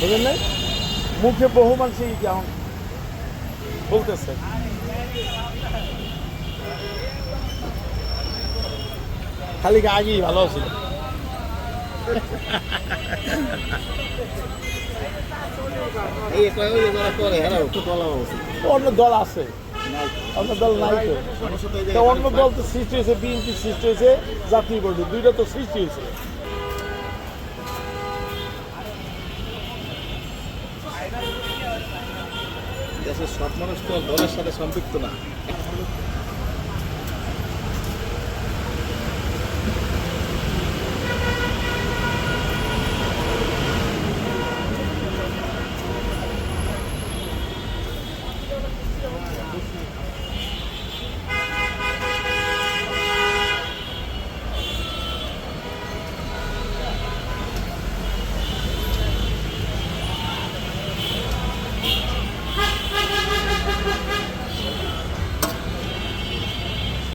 বুঝলেন? নাই মুখে বহু মানুষই যেমন বলতেছে। খালি আগেই ভালো ছিল। হ্যাঁ অন্য দল আছে। অন্য দল নাই তো। অন্য দল তো সৃষ্টি হয়েছে বিএনপি সৃষ্টি হয়েছে জাতীয় পার্টি দুইটা তো সৃষ্টি হয়েছে। দেশের সব মানুষ তো দলের সাথে সম্পৃক্ত না।